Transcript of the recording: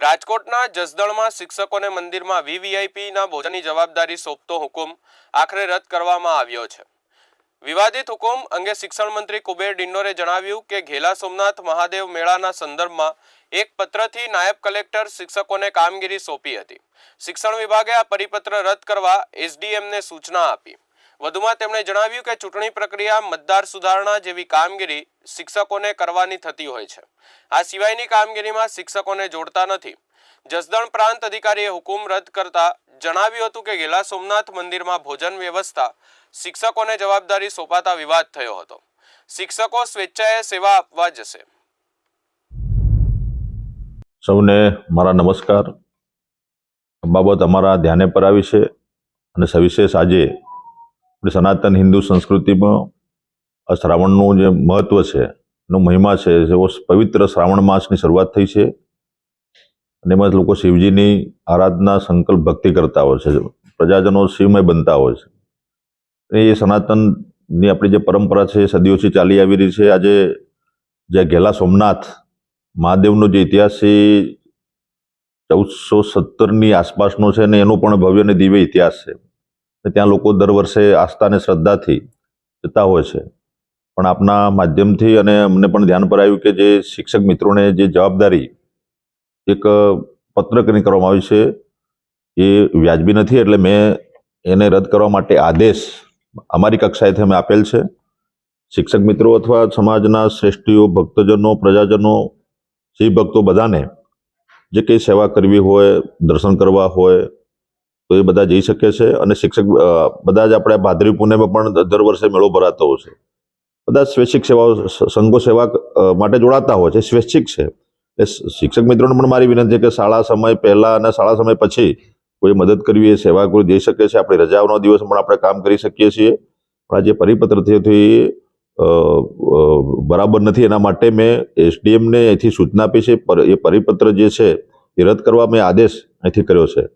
રાજકોટના જસદણમાં શિક્ષકોને મંદિરમાં વીવીઆઈપીના ભોજનની જવાબદારી સોંપતો હુકુમ આખરે રદ કરવામાં આવ્યો છે. વિવાદિત હુકુમ અંગે શિક્ષણ મંત્રી કુબેર ડિંડોરે જણાવ્યું કે ઘેલા સોમનાથ મહાદેવ મેળાના સંદર્ભમાં એક પત્રથી નાયબ કલેક્ટર શિક્ષકોને કામગીરી સોંપી હતી. શિક્ષણ વિભાગે આ પરિપત્ર રદ કરવા એસડીએમને સૂચના આપી. વધુમાં તેમણે જણાવ્યું કે ચૂંટણી પ્રક્રિયા મતદાર સુધારણા જેવી કામગીરી શિક્ષકોને કરવાની થતી હોય છે. આ સિવાયની કામગીરીમાં શિક્ષકોને જોડતા નથી. જસદણ પ્રાંત અધિકારીએ હુકુમ રદ કરતા જણાવ્યું હતું કે ગેલા સોમનાથ મંદિરમાં ભોજન વ્યવસ્થા શિક્ષકોને જવાબદારી સોંપાતા વિવાદ થયો હતો. શિક્ષકો સ્વેચ્છાએ સેવા આપવા જશે. સૌને મારા નમસ્કાર. બાબત અમારા ધ્યાને પર આવી છે અને સવિશેષ આજે આપણી સનાતન હિન્દુ સંસ્કૃતિમાં આ શ્રાવણનું જે મહત્વ છે, એનો મહિમા છે જેવો પવિત્ર શ્રાવણ માસની શરૂઆત થઈ છે. અને એમાં લોકો શિવજીની આરાધના સંકલ્પ ભક્તિ કરતા હોય છે, પ્રજાજનો શિવમય બનતા હોય છે. એ સનાતનની આપણી જે પરંપરા છે સદીઓથી ચાલી આવી રહી છે. આજે જે ઘેલા સોમનાથ મહાદેવનો જે ઇતિહાસ છે ચૌદસો સત્તરની આસપાસનો છે ને એનો પણ ભવ્ય અને દિવ્ય ઇતિહાસ છે. ત્યાં લોકો દર વર્ષે આસ્થા અને શ્રદ્ધાથી જતા હોય છે. પણ આપના માધ્યમથી અને અમને પણ ધ્યાન પર આવ્યું કે જે શિક્ષક મિત્રોને જે જવાબદારી એક પત્રકની કરવામાં આવી છે એ વ્યાજબી નથી એટલે મેં એને રદ કરવા માટે આદેશ અમારી કક્ષાએથી અમે આપેલ છે. શિક્ષક મિત્રો અથવા સમાજના શ્રેષ્ઠીઓ, ભક્તજનો, પ્રજાજનો શિવ ભક્તો બધાને જે કંઈ સેવા કરવી હોય, દર્શન કરવા હોય તો એ બધા જઈ શકે છે અને શિક્ષક બધા જ આપણે ભાદરી પૂનમે પણ દર વર્ષે મેળો ભરાતો હોય છે. બધા સ્વૈચ્છિક સેવાઓ સંઘો સેવા માટે જોડાતા હોય છે સ્વૈચ્છિક છે. એ શિક્ષક મિત્રોને પણ મારી વિનંતી છે કે શાળા સમય પહેલાં અને શાળા સમય પછી કોઈ મદદ કરવી એ સેવા કોઈ જઈ શકે છે. આપણી રજાઓનો દિવસ પણ આપણે કામ કરી શકીએ છીએ. પણ આ જે પરિપત્ર થયો એ અ, અ, બરાબર નથી એના માટે મેં એસડીએમને અહીંથી સૂચના આપી છે. એ પરિપત્ર જે છે એ રદ કરવા મેં આદેશ અહીંથી કર્યો છે.